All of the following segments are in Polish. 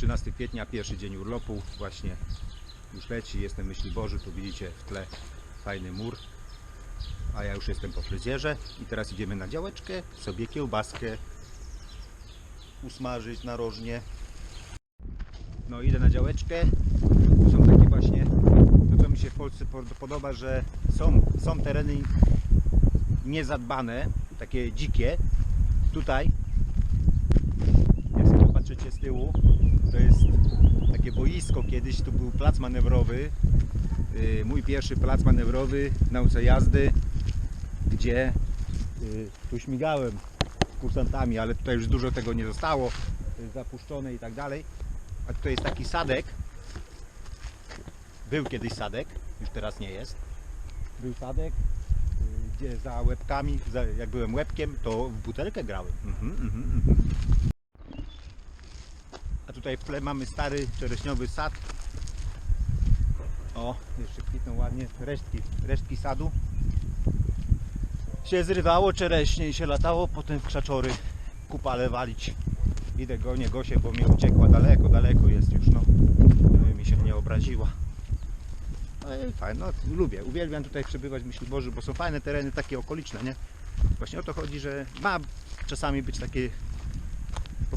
13 kwietnia, pierwszy dzień urlopu, właśnie już leci, jestem myśli Boży, tu widzicie w tle fajny mur, a ja już jestem po fryzjerze i teraz idziemy na działeczkę, sobie kiełbaskę usmażyć narożnie. No idę na działeczkę, są takie właśnie, to co mi się w Polsce po- podoba, że są, są tereny niezadbane, takie dzikie, tutaj jak sobie popatrzycie z tyłu, to jest takie boisko kiedyś, tu był plac manewrowy, yy, mój pierwszy plac manewrowy w nauce jazdy, gdzie yy, tu śmigałem kursantami, ale tutaj już dużo tego nie zostało, jest zapuszczone i tak dalej. A tutaj jest taki sadek, był kiedyś sadek, już teraz nie jest. Był sadek, gdzie za łebkami, za, jak byłem łebkiem, to w butelkę grałem. Mhm, mhm, mhm. A tutaj w tle mamy stary czereśniowy sad. O, jeszcze kwitną ładnie resztki, resztki sadu. Się zrywało czereśnie i się latało, potem w krzaczory kupale walić. Idę gonię Gosię, bo mnie uciekła daleko, daleko jest już, no. Mi się nie obraziła. No i fajnie, no lubię, uwielbiam tutaj przebywać w Myśli Boży, bo są fajne tereny takie okoliczne, nie? Właśnie o to chodzi, że ma czasami być takie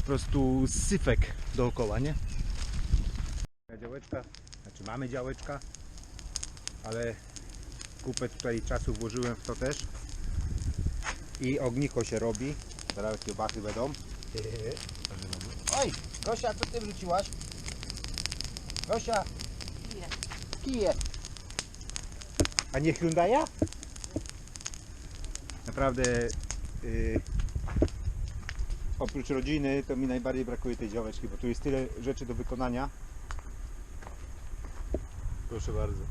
prostu syfek dookoła, nie? Działeczka, znaczy mamy działeczka, ale kupę tutaj czasu włożyłem w to też. I ogniko się robi. Teraz kiełbachy będą. Oj, Gosia, co ty wrzuciłaś? Gosia! Kije. Kije. A nie Hyundai'a? Naprawdę yy, oprócz rodziny to mi najbardziej brakuje tej działeczki, bo tu jest tyle rzeczy do wykonania. Proszę bardzo.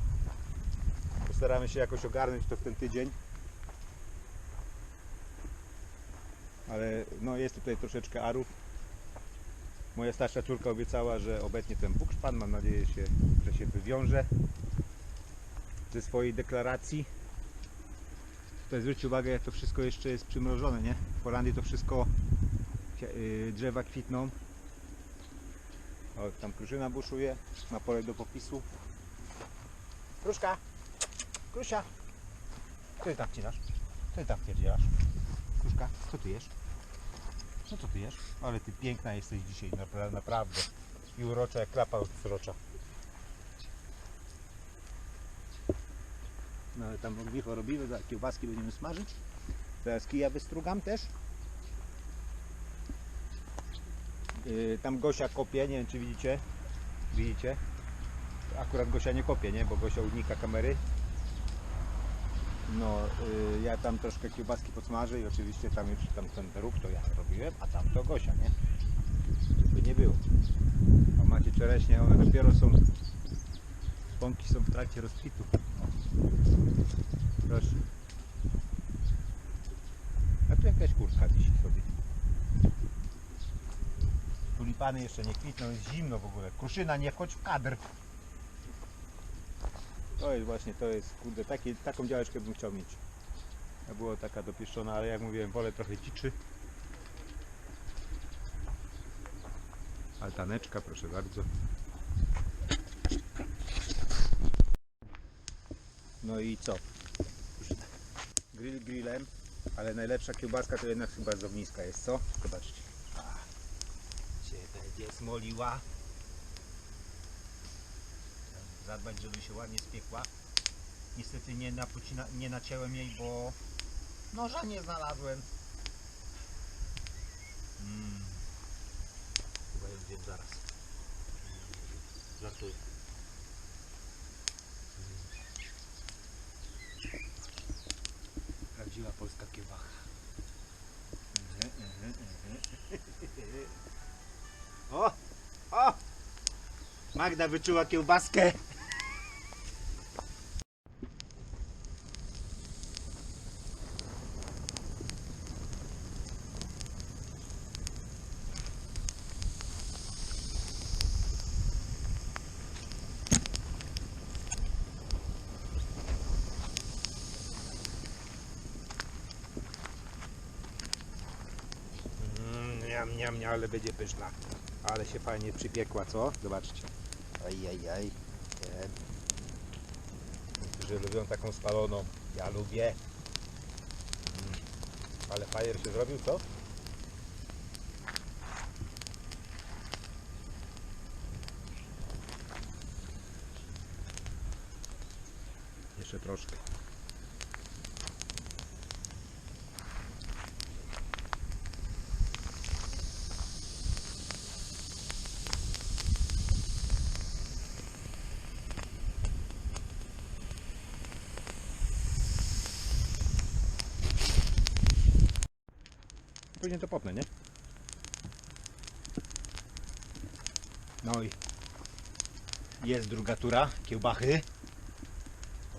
Postaramy się jakoś ogarnąć to w ten tydzień. Ale no jest tutaj troszeczkę arów. Moja starsza córka obiecała, że obecnie ten bukszpan. Mam nadzieję, się, że się wywiąże ze swojej deklaracji. Tutaj zwróćcie uwagę, to wszystko jeszcze jest przymrożone, nie? W Holandii to wszystko drzewa kwitną. O, tam kruszyna buszuje, na pole do popisu. Kruszka! Krusia! Co ty tam wcinasz? Co ty tam wpierdzielasz? Kruszka, co ty jesz? No co ty jesz? Ale ty piękna jesteś dzisiaj, napra- naprawdę. I urocza jak klapa od srocza. No ale tam ognicho robimy, kiełbaski będziemy smażyć. Teraz kija wystrugam też. Yy, tam Gosia kopie, nie wiem czy widzicie. Widzicie? Akurat Gosia nie kopie, nie? Bo Gosia unika kamery. No, yy, ja tam troszkę kiełbaski podsmażę i oczywiście tam już tam ten to ja robiłem, a tam to Gosia, nie? Żeby nie było. O, macie czereśnie, one dopiero są, pąki są w trakcie rozkwitu. Proszę. A tu jakaś kurka wisi sobie. Tulipany jeszcze nie kwitną, jest zimno w ogóle. Kruszyna, nie wchodź w kadr. To jest właśnie, to jest, kurde, takie, taką działeczkę bym chciał mieć. Ja była taka dopieszczona, ale jak mówiłem, wolę trochę dziczy. Altaneczka, proszę bardzo. No i co? Grill grillem, ale najlepsza kiełbaska to jednak chyba z ogniska jest, co? Zobaczcie. Będzie smoliła. Zadbać, żeby się ładnie spiekła. Niestety nie, nie nacięłem jej, bo noża nie znalazłem. Mm. Chyba ją zjem zaraz. Żartuję. O! O! Magda wyczuła kiełbaskę. Mm, niam, niam, niam, ale będzie pyszna. Ale się fajnie przypiekła, co? Zobaczcie. Ajajaj. Nie. Niektórzy lubią taką spaloną. Ja lubię. Mm. Ale fajer się zrobił, co? Jeszcze troszkę. Później to popnę, nie? No i jest druga tura kiełbachy.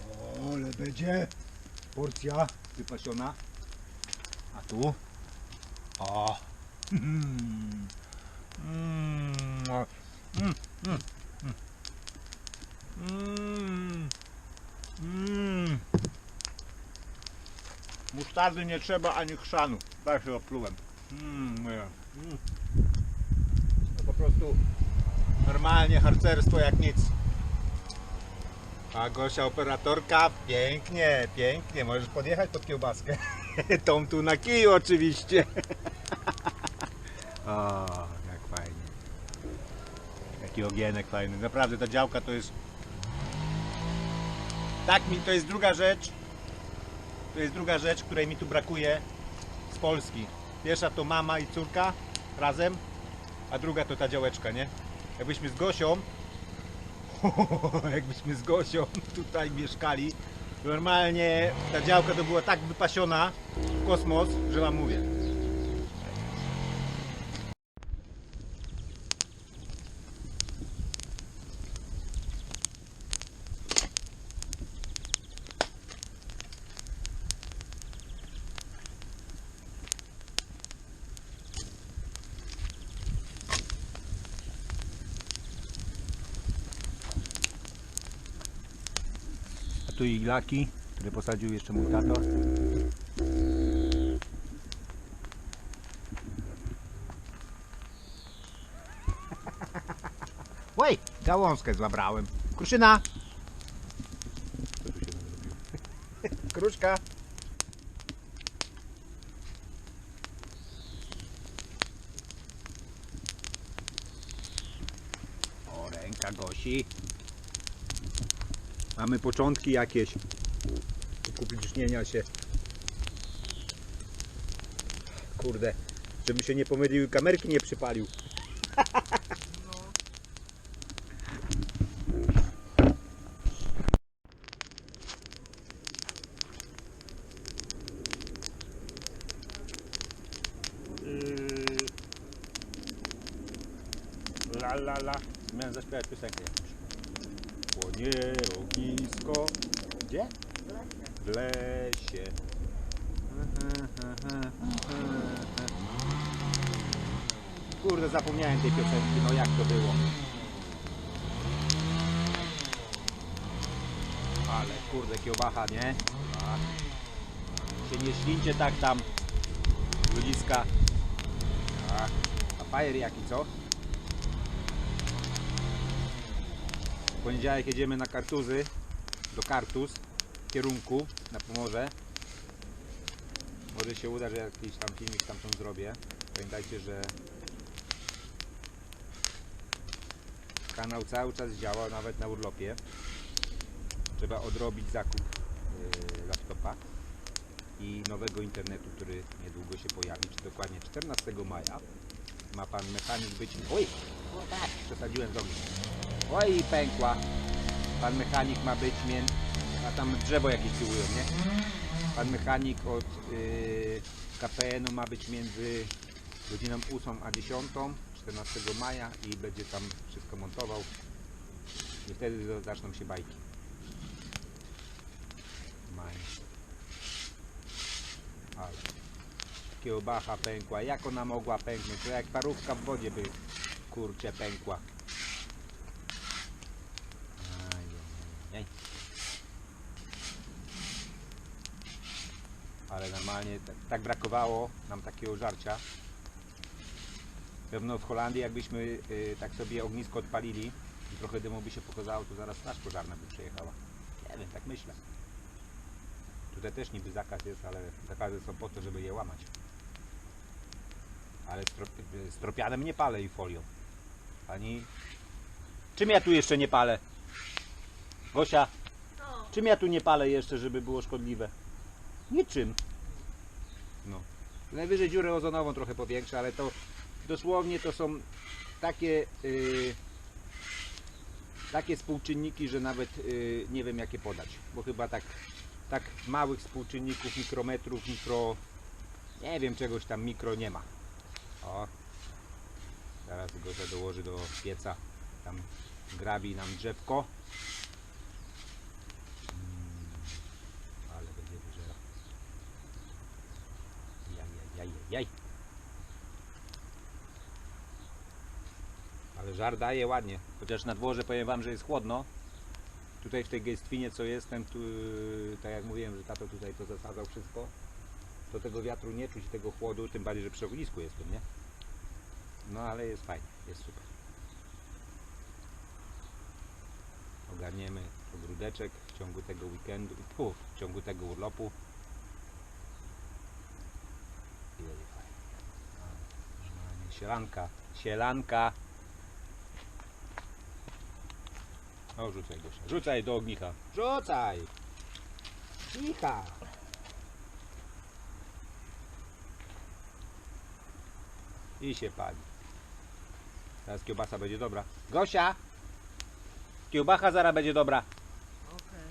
O, ale będzie porcja wypasiona. A tu? O! Mm. Mm. Mm. Mm. Mm. Mm. Musztardy nie trzeba ani chrzanu. Tak się oplułem. Moja. Mm. To po prostu normalnie harcerstwo jak nic. A Gosia operatorka, pięknie, pięknie. Możesz podjechać pod kiełbaskę. Tą tu na kiju oczywiście. o, jak fajnie. Jaki ogienek fajny. Naprawdę ta działka to jest... Tak mi, to jest druga rzecz. To jest druga rzecz, której mi tu brakuje z Polski. Pierwsza to mama i córka razem, a druga to ta działeczka, nie? Jakbyśmy z Gosią, jakbyśmy z Gosią tutaj mieszkali, normalnie ta działka to była tak wypasiona w kosmos, że wam mówię. Tu iglaki, które posadził jeszcze mój tato. Oj, gałązkę zabrałem. Kruszyna! Kruszka! O, ręka Gosi. Mamy początki jakieś upublicznienia się. Kurde, żeby się nie pomylił kamerki nie przypalił. Gdzie? W lesie. Kurde, zapomniałem tej piosenki, no jak to było. Ale kurde, kiełbacha, nie? Się nie ślincie tak tam, ludziska. A, a fajer jaki, co? W poniedziałek jedziemy na Kartuzy, do Kartuz, w kierunku na Pomorze. Może się uda, że jakiś tam filmik stamtąd zrobię. Pamiętajcie, że kanał cały czas działa, nawet na urlopie. Trzeba odrobić zakup yy, laptopa i nowego internetu, który niedługo się pojawi, czy dokładnie 14 maja. Ma pan mechanik być... Oj! O tak, przesadziłem z ogniem. Oj, pękła. Pan mechanik ma być między... A tam drzewo jakieś tyłują, nie? Pan mechanik od yy, KPN-u ma być między godziną 8 a 10, 14 maja i będzie tam wszystko montował. I wtedy zaczną się bajki. Maj. Ale kiełbacha pękła. Jak ona mogła pęknąć? To jak parówka w wodzie by kurcze pękła. Ajajaj. Ale normalnie tak, tak brakowało nam takiego żarcia. Pewno w Holandii jakbyśmy y, tak sobie ognisko odpalili i trochę dymu by się pokazało, to zaraz straż pożarna by przyjechała. Nie wiem, tak myślę. Tutaj też niby zakaz jest, ale zakazy są po to, żeby je łamać. Ale strop, y, stropianem nie palę i folią. Ani... Czym ja tu jeszcze nie palę? Gosia, O, czym ja tu nie palę jeszcze, żeby było szkodliwe? Niczym. Najwyżej dziurę ozonową trochę powiększę, ale to dosłownie to są takie yy, takie współczynniki, że nawet yy, nie wiem jakie podać, bo chyba tak tak małych współczynników, mikrometrów, mikro nie wiem czegoś tam mikro nie ma. O. Zaraz Gosia dołoży do pieca tam grabi nam drzewko. Mm, ale będzie wyżera. Jaj, jaj. Ale żar daje ładnie. Chociaż na dworze powiem Wam, że jest chłodno. Tutaj w tej gęstwinie co jestem, tu, tak jak mówiłem, że tato tutaj to zasadzał wszystko, to tego wiatru nie czuć, tego chłodu, tym bardziej, że przy ognisku jestem, nie? No ale jest fajnie, jest super. Ogarniemy ogródeczek w ciągu tego weekendu, pu, w ciągu tego urlopu. I będzie fajnie. A, normalnie Sielanka, sielanka. O, rzucaj Gosia, rzucaj do ognicha. Rzucaj! Cicha! I się pali. Teraz kiełbasa będzie dobra. Gosia! Kiełbacha zaraz będzie dobra. okej.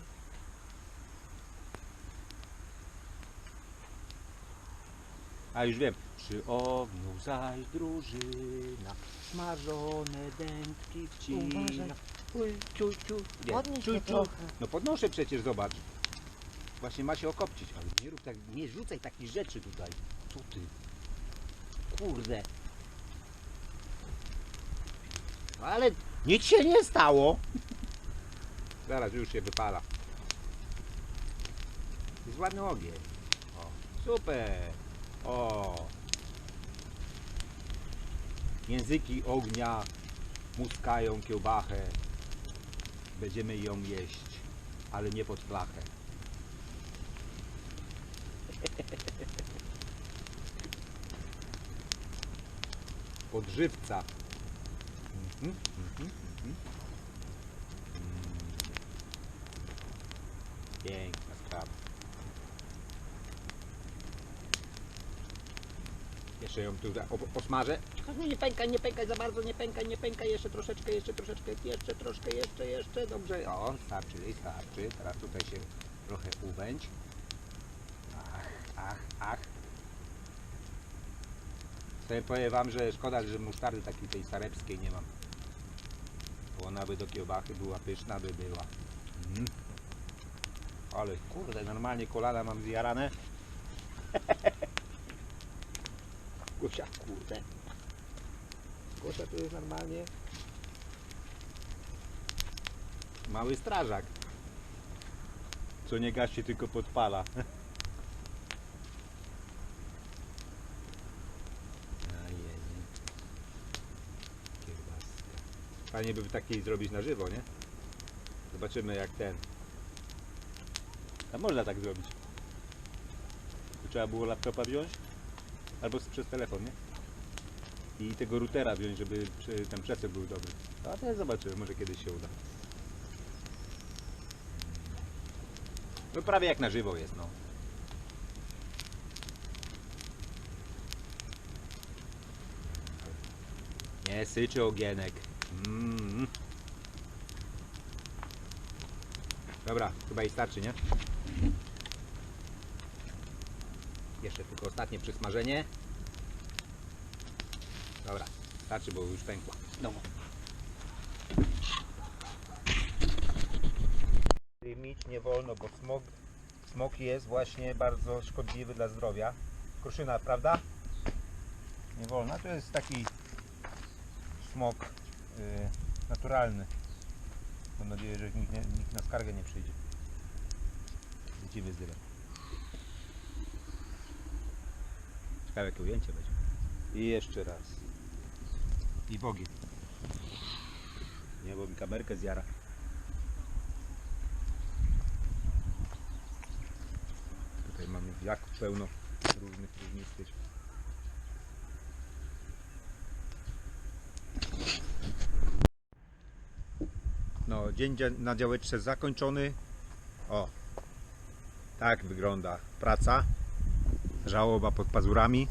A już wiem. Przy ogniu zaś drużyna, smażone dętki wcina. Uj, ciu, ciu. Nie, Podnieś ciu, mnie ciu. trochę. No podnoszę przecież, zobacz. Właśnie ma się okopcić, ale nie rób tak, nie rzucaj takich rzeczy tutaj. Co ty? Kurde. Ale nic się nie stało. Zaraz już się wypala. Jest ładny ogień. O, super. O. Języki ognia muskają kiełbachę. Będziemy ją jeść, ale nie pod flachę. Podżywca. Mhm, mhm, mhm. Mm. Piękna sprawa. Jeszcze ją tu za- o- osmażę. Czekaj, Nie pękaj, nie pękaj za bardzo, nie pękaj, nie pękaj. Jeszcze troszeczkę, jeszcze troszeczkę, jeszcze troszkę, jeszcze, jeszcze. Dobrze. O, starczy, starczy. Teraz tutaj się trochę uwędź. Ach, ach, ach. Sobie powiem wam, że szkoda, że musztardy takiej tej sarepskiej nie mam. Bo ona by do kiełbachy była pyszna, by była. Mm. Ale kurde, normalnie kolana mam zjarane. Gosia, kurde. Gosia to jest normalnie mały strażak. Co nie gaśnie, tylko podpala. Fajnie by takiej zrobić na żywo, nie? Zobaczymy jak ten. A można tak zrobić. Trzeba było laptopa wziąć albo przez telefon, nie? I tego routera wziąć, żeby ten przesył był dobry. A teraz zobaczymy, może kiedyś się uda. No prawie jak na żywo jest, no. Nie syczy ogienek. Mm. Dobra, chyba i starczy, nie? Jeszcze tylko ostatnie przysmażenie. Dobra, starczy, bo już pękła. No. Mieć nie wolno, bo smog, smog jest właśnie bardzo szkodliwy dla zdrowia. Kruszyna, prawda? Nie wolno. A to jest taki smog y, naturalny. Mam nadzieję, że nikt, nie, nikt na skargę nie przyjdzie. Dzieci wyzywa. Ciekawe jakie ujęcie będzie. I jeszcze raz. i w ogień. Nie, bo mi kamerkę zjara. Tutaj mamy jak pełno różnych różnistych. No, dzień na działeczce zakończony. O, tak wygląda praca. Żałoba pod pazurami.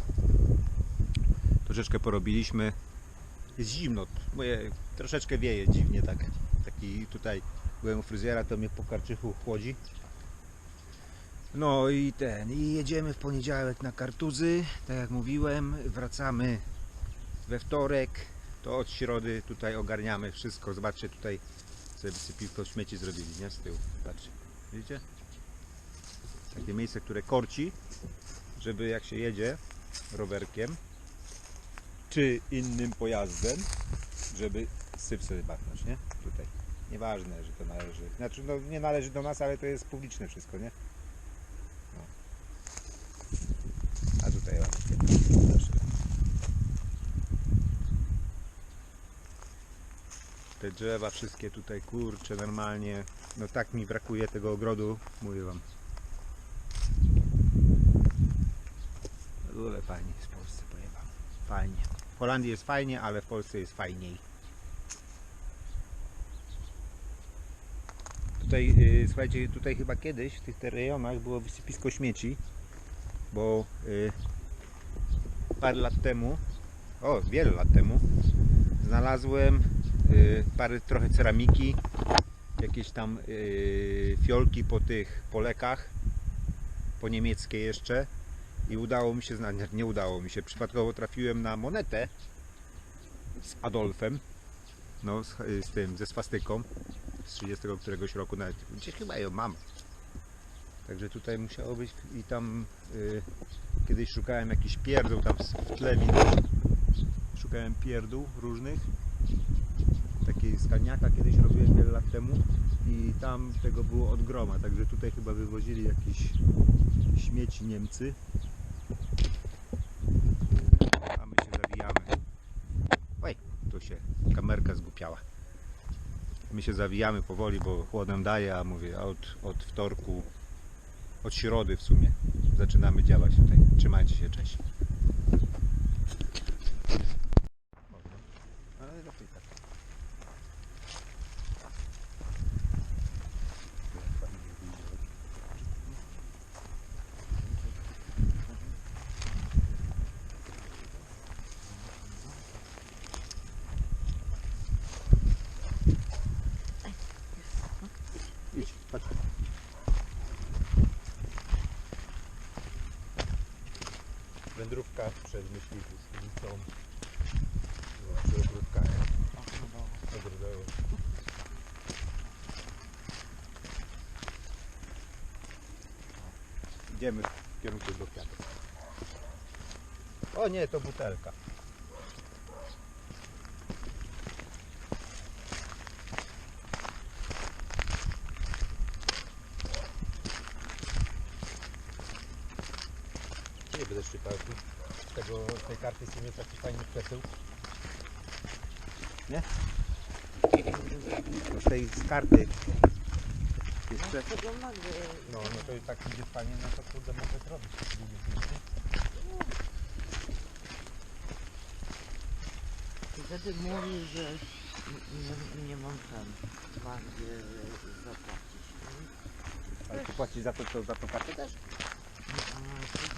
Troszeczkę porobiliśmy. Jest zimno. Moje troszeczkę wieje dziwnie tak. Taki tutaj byłem u fryzjera, to mnie po karczychu chłodzi. No i ten, i jedziemy w poniedziałek na kartuzy, tak jak mówiłem, wracamy we wtorek, to od środy tutaj ogarniamy wszystko, zobaczcie tutaj sobie wysypisko śmieci zrobili, nie? Z tyłu, patrzcie, widzicie? Takie miejsce, które korci, żeby jak się jedzie rowerkiem, czy innym pojazdem, żeby syf sobie bachnąć, nie? Tutaj. Nieważne, że to należy. Znaczy, no nie należy do nas, ale to jest publiczne wszystko, nie? No. A tutaj. Proszę. Te drzewa wszystkie tutaj, kurcze, normalnie. No tak mi brakuje tego ogrodu, mówię wam. Ogóle fajnie jest w Polsce. Fajnie. W Holandii jest fajnie, ale w Polsce jest fajniej. Tutaj, y, słuchajcie, tutaj chyba kiedyś w tych rejonach było wysypisko śmieci, bo y, parę lat temu, o wiele lat temu, znalazłem y, parę trochę ceramiki, jakieś tam y, fiolki po tych polekach, po niemieckie jeszcze i udało mi się znaleźć, nie udało mi się, przypadkowo trafiłem na monetę z Adolfem, no z, z tym, ze swastyką z 30 któregoś roku nawet, gdzieś chyba ją mam. Także tutaj musiało być i tam y, kiedyś szukałem jakiś pierdół tam w tle widać. Szukałem pierdół różnych. Takiej skalniaka kiedyś robiłem wiele lat temu i tam tego było od groma, także tutaj chyba wywozili jakieś śmieci Niemcy. A my się zawijamy. Oj, tu się kamerka zgupiała. My się zawijamy powoli, bo chłodem daje, a mówię, od, od wtorku, od środy w sumie zaczynamy działać tutaj. Trzymajcie się, cześć. Ale lepiej tak. Idź, patrz. Wędrówka przez myśliwych z ulicą. Przy ogródkach. Ogrodowo. Idziemy w kierunku do kwiatów. O nie, to butelka. Szczypał tu. Z tego, z tej karty sobie jest jakiś fajny przesył. Nie? No z tej z karty jest przesył. No, no to i tak idzie fajnie, no to kurde mogę zrobić. Wtedy mówi, że nie, nie mam tam bandzie zapłacić. Ale ty płacisz za to, co, za tą kartę też?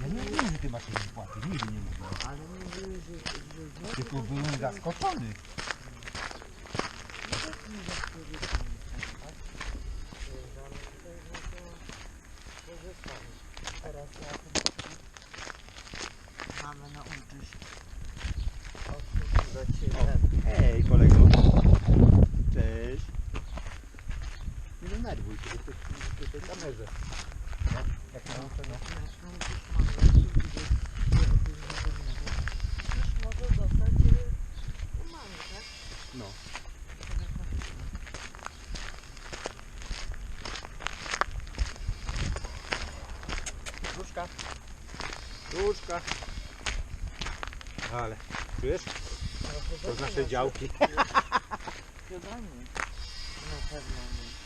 A, Ja nie wiem, że ty masz nie płacić, nigdy nie mówiłem. ale mówi, że, że, że Tylko byłem zaskoczony. to. Teraz ja mamy nauczyć obsługiwać się. Hej kolego. Cześć. Nie denerwuj się, jesteś przy tej kamerze. Jak nauczę, no. Nasz nauczyć mamy obsługiwać Już może dostać e, u mamy, tak? no. Różka. Różka. Ale, czujesz? To z naszej działki. Wiadomo. Na pewno nie.